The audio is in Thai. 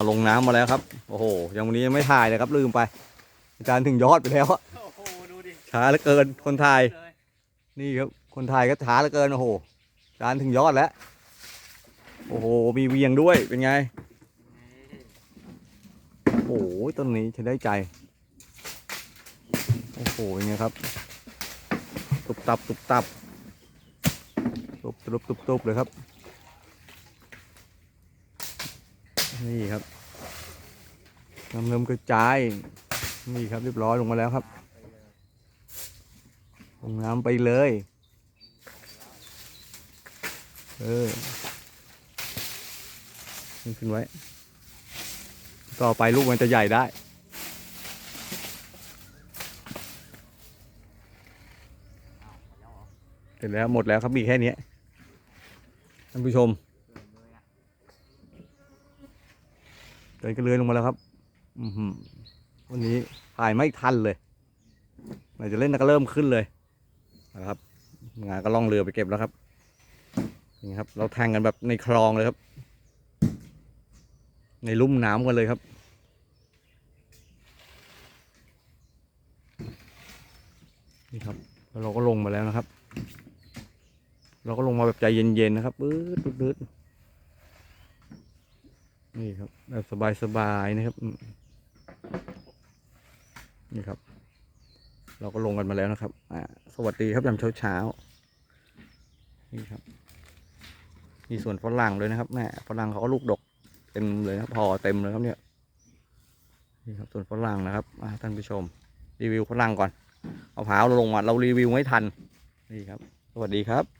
ลงน้ำมาแล้วครับ โอ้โห ยังวันนี้ยังไม่ถ่ายเลยครับลืมไป อาจารย์ถึงยอดไปแล้วอะโอ้โหดูดิช้าเหลือเกินคนถ่าย เลยนี่ครับ คนถ่ายก็ช้าเหลือเกินโอ้โห อาจารย์ถึงยอดแล้ว โอ้โห มีเวียงด้วย เป็นไง โอ้โห ต้นนี้ใช้ได้ใจ โอ้โห เป็นไงครับ ตุบตับ ตุบตับ ตุบตุบตุบตุบเลยครับ นี่ครับน้ำเริ่มกระจาย นี่ครับเรียบร้อยลงมาแล้วครับ ลงน้ำไปเลย เออขึ้นไว้ ต่อไปลูกมันจะใหญ่ได้เสร็จแล้วหมดแล้วครับมีแค่นี้ท่านผู้ชม เดินกระเลือนลงมาแล้วครับ อือหือวันนี้ถ่ายไม่ทันเลยไหนจะเล่นก็เริ่มขึ้นเลยนะครับงานก็ล่องเรือไปเก็บแล้วครับนี่ครับ เราแทงกันแบบในคลองเลยครับ ในลุ่มน้ำกันเลยครับนี่ครับแล้วเราก็ลงมาแล้วนะครับ เราก็ลงมาแบบใจเย็นๆนะครับปื๊ดปื๊ดปื๊ด นี่ครับแบบสบายๆนะครับ นี่ครับ เราก็ลงกันมาแล้วนะครับ อ่า สวัสดีครับยามเช้าๆนี่ครับ มีส่วนฝรั่งเลยนะครับแม่ฝรั่งเขาก็ลูกดกเต็มเลยนะครับพอเต็มเลยครับเนี่ยนี่ครับส่วนฝรั่งนะครับท่านผู้ชม รีวิวฝรั่งก่อนเอาพร้าเราลงมาเรารีวิวไม่ทัน นี่ครับ สวัสดีครับ